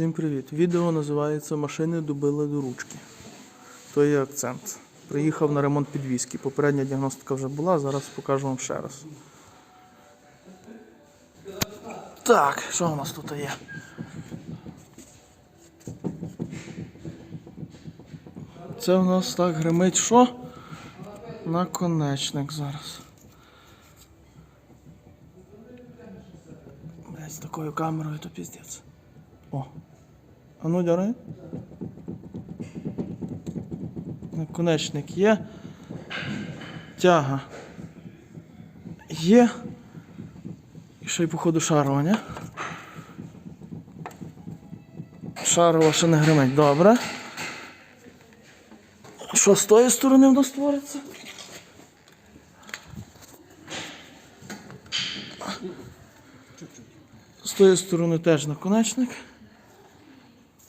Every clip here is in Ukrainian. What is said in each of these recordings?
Всім привіт! Відео називається Машини добили до ручки. То є акцент. Приїхав на ремонт підвіски. Попередня діагностика вже була, зараз покажу вам ще раз. Так, що у нас тут є? Це у нас так гримить що? Наконечник зараз. З такою камерою то піздець. О. А ну дярай. Наконечник є. Тяга. Є. І ще й походу шарова, ні? Шарова ще не гримить, добре. Що з тої сторони в нас твориться? З тої сторони теж наконечник.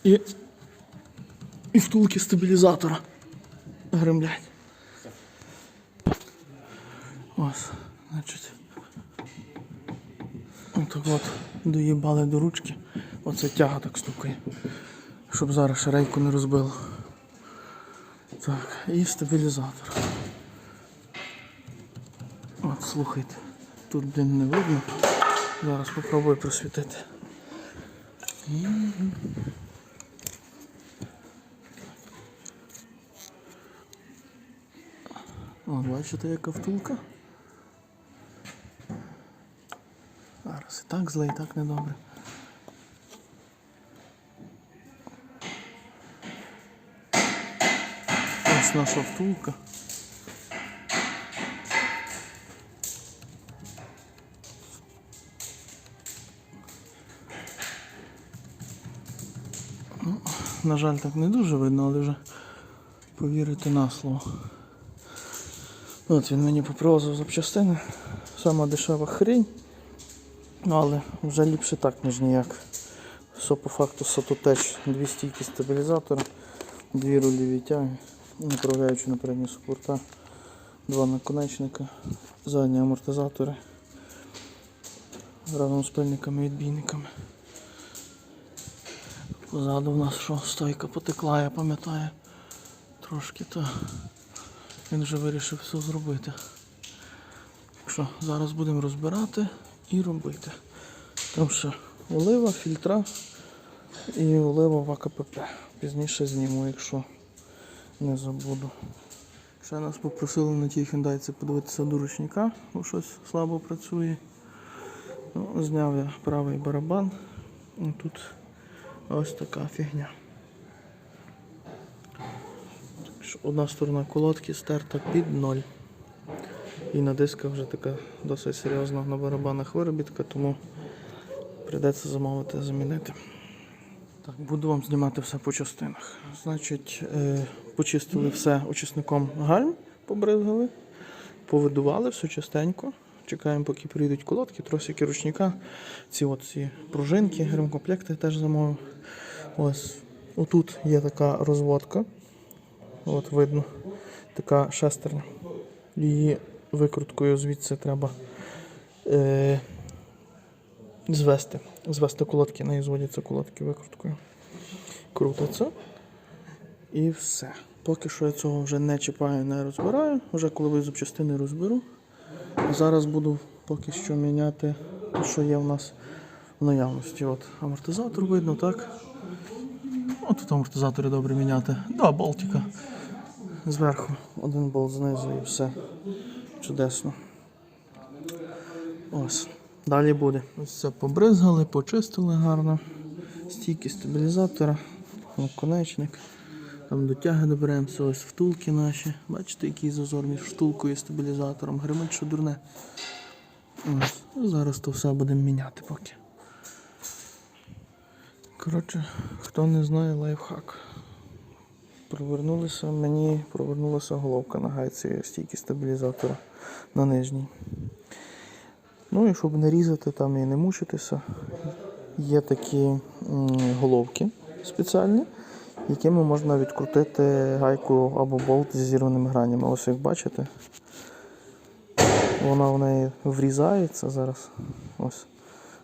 І, і втулки стабілізатора гремлять. Ось, значить. Отак от доїбали до ручки. Оце тяга так стукає. Щоб зараз шарейку не розбило. Так, і стабілізатор. От, слухайте. Тут, блін, не видно. Зараз попробую просвітити. О, бачите, яка втулка? Зараз і так зле, і так недобре. Ось наша втулка. Ну, на жаль, так не дуже видно, але вже повірити на слово. От він мені попривозив запчастини. Сама дешева хрень. Ну, але вже ліпше так, ніж ніяк. Все по факту Сатотеч, дві стійки стабілізатора, дві рульові тяги, направляючи на передні супорта, два наконечника, задні амортизатори разом з пильниками і відбійниками. Позаду в нас що, стойка потекла, я пам'ятаю. Трошки то він вже вирішив все зробити. Що зараз будемо розбирати і робити. Там ще олива, фільтра і олива в АКПП. Пізніше зніму, якщо не забуду. Ще нас попросили на тій хендайці подивитися до ручника, бо щось слабо працює. Ну, зняв я правий барабан. Тут ось така фігня. Одна сторона колодки стерта під ноль. І на дисках вже така досить серйозна на барабанах виробітка, тому прийдеться замовити замінити. Так, буду вам знімати все по частинах. Значить, е, почистили все очисником гальм, побризгали, повидували все частенько. Чекаємо, поки прийдуть колодки, тросики ручника. Ці от ці пружинки, гримкомплекти теж замовив. Ось отут є така розводка. От видно, така шестерня. Її викруткою звідси треба е, звести. Звести колодки, неї зводяться колодки викруткою. Крутиться. І все. Поки що я цього вже не чіпаю, не розбираю. Вже коли ви запчастини розберу. Зараз буду поки що міняти те, що є в нас в наявності. От амортизатор видно, так? От тут амортизатори добре міняти. Два болтика. Зверху один болт знизу і все. Чудесно. Ось. Далі буде. Ось все побризгали, почистили гарно. Стійки стабілізатора, наконечник. Там до тяги доберемося, ось втулки наші. Бачите, який зазор між втулкою і стабілізатором. Гримить, що дурне. Ось. Зараз то все будемо міняти поки. Коротше, хто не знає лайфхак. Провернулися, мені провернулася головка на гайці стійки стабілізатора на нижній. Ну і щоб не різати там і не мучитися, є такі головки спеціальні, якими можна відкрутити гайку або болт зі зірваними гранями. Ось як бачите, вона в неї врізається зараз. Ось.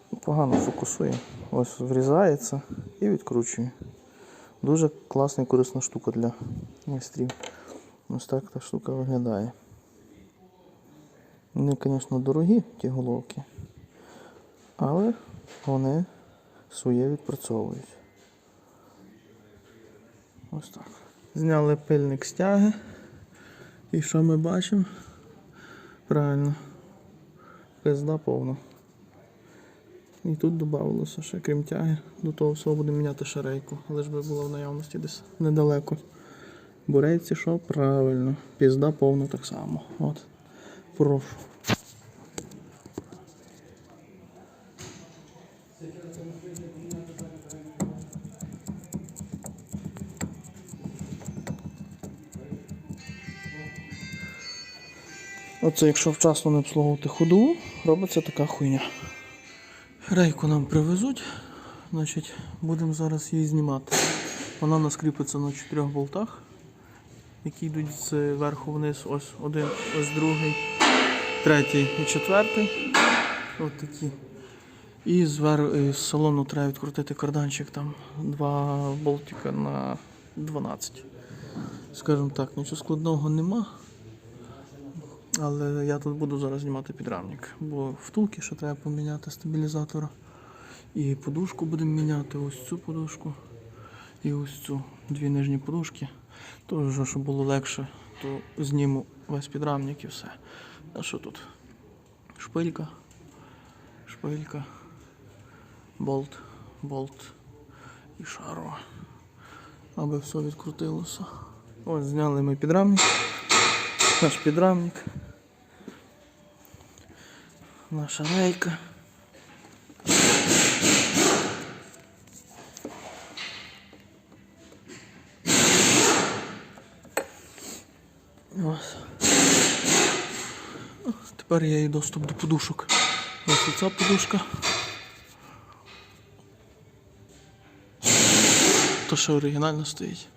Погано фокусує. Ось врізається і відкручує. Дуже класна і корисна штука для майстрів. Ось так та штука виглядає. Вони, звісно, дорогі, ті головки, але вони своє відпрацьовують. Ось так. Зняли пильник стяги. І що ми бачимо? Правильно. Пизда повна. І тут додавалося ще, крім тяги, до того всього будемо міняти шарейку, лиш би була в наявності десь недалеко. Бурейці що? Правильно. Пізда повна так само. От. Прошу. Оце якщо вчасно не обслуговувати ходу, робиться така хуйня. Рейку нам привезуть, значить будемо зараз її знімати. Вона у нас кріпиться на чотирьох болтах, які йдуть з верху вниз, ось один, ось другий, третій і четвертий. Ось такі. І з салону треба відкрутити карданчик, там два болтика на 12. Скажімо так, нічого складного нема. Але я тут буду зараз знімати підрамник, бо втулки ще треба поміняти стабілізатора. І подушку будемо міняти, ось цю подушку і ось цю дві нижні подушки. Тож, щоб було легше, то зніму весь підрамник і все. А що тут? Шпилька, шпилька, болт, болт і шарова. Аби все відкрутилося. Ось зняли ми підрамник. Наш підрамник. Наша рейка. Ось. Тепер я і доступ до подушок. Ось оця подушка. То що оригінально стоїть.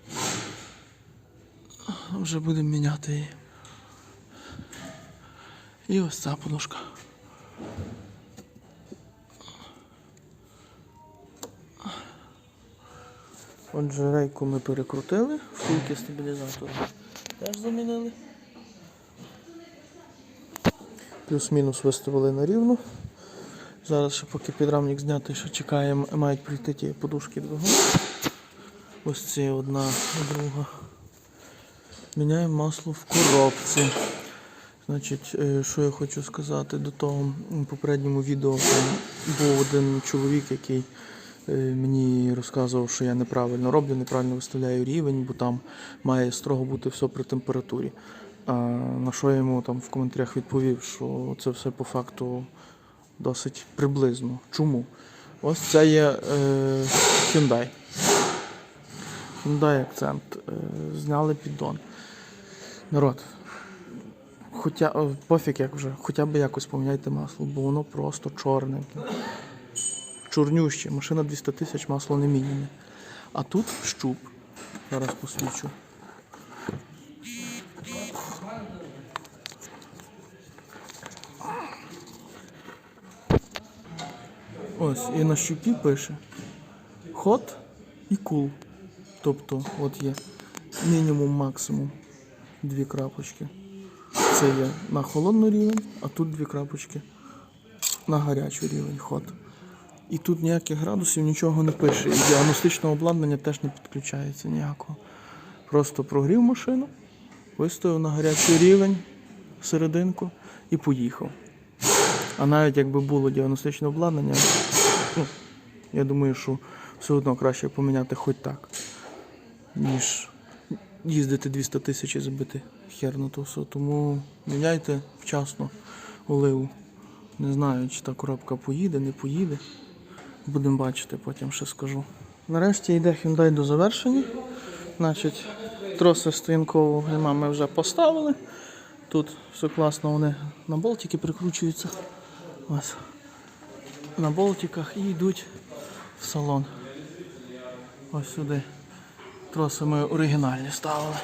Вже будемо міняти її. І ось ця подушка. Отже, рейку ми перекрутили, втулки стабілізатора теж замінили. Плюс-мінус виставили на рівну. Зараз ще поки підрамник знятий, ще чекаємо, мають прийти ті подушки двигун. Ось це одна, друга. Міняємо масло в коробці. Значить, е, що я хочу сказати до того попередньому відео був один чоловік, який е, мені розказував, що я неправильно роблю, неправильно виставляю рівень, бо там має строго бути все при температурі. А, на що я йому там в коментарях відповів, що це все по факту досить приблизно. Чому? Ось це є е, Hyundai. Hyundai акцент. Е, зняли піддон. Народ, Хоча пофіг як вже, хоча б якось поміняйте масло, бо воно просто чорне. Чорнюще. Машина 200 тисяч масло не міняне. А тут щуп. Зараз посвічу. Ось, і на щупі пише hot і cool. Тобто, от є мінімум, максимум. Дві крапочки. Це є на холодний рівень, а тут дві крапочки на гарячий рівень ход. І тут ніяких градусів нічого не пише. І діагностичного обладнання теж не підключається ніякого. Просто прогрів машину, виставив на гарячий рівень серединку і поїхав. А навіть якби було діагностичне обладнання, ну, я думаю, що все одно краще поміняти хоч так, ніж їздити 200 тисяч і забити хер на то все. Тому міняйте вчасно оливу. Не знаю, чи та коробка поїде, не поїде. Будемо бачити, потім ще скажу. Нарешті йде Hyundai до завершення. Значить, троси стоянкового гальма ми вже поставили. Тут все класно, вони на болтики прикручуються. Ось. На болтиках і йдуть в салон. Ось сюди. Троси ми оригінальні ставили.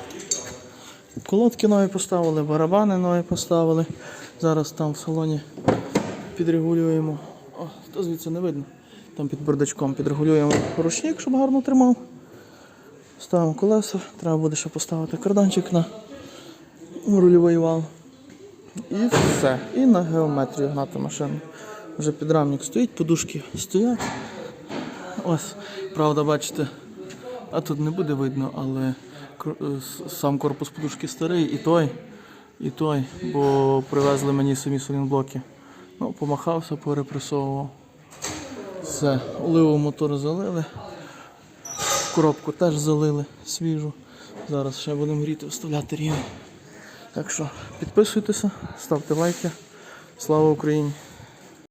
Колодки нові поставили, барабани нові поставили. Зараз там в салоні підрегулюємо О, то звідси не видно. Там під бардачком підрегулюємо ручник, щоб гарно тримав. Ставимо колеса, треба буде ще поставити карданчик на рульовий вал. І все. І на геометрію гнати машину. Вже підрамник стоїть, подушки стоять. Ось, правда, бачите, а тут не буде видно, але сам корпус подушки старий, і той, і той, бо привезли мені самі солінблоки. Ну, помахався, порепресовував. Все, оливу мотор залили. Коробку теж залили свіжу. Зараз ще будемо гріти, вставляти рівень. Так що підписуйтеся, ставте лайки. Слава Україні!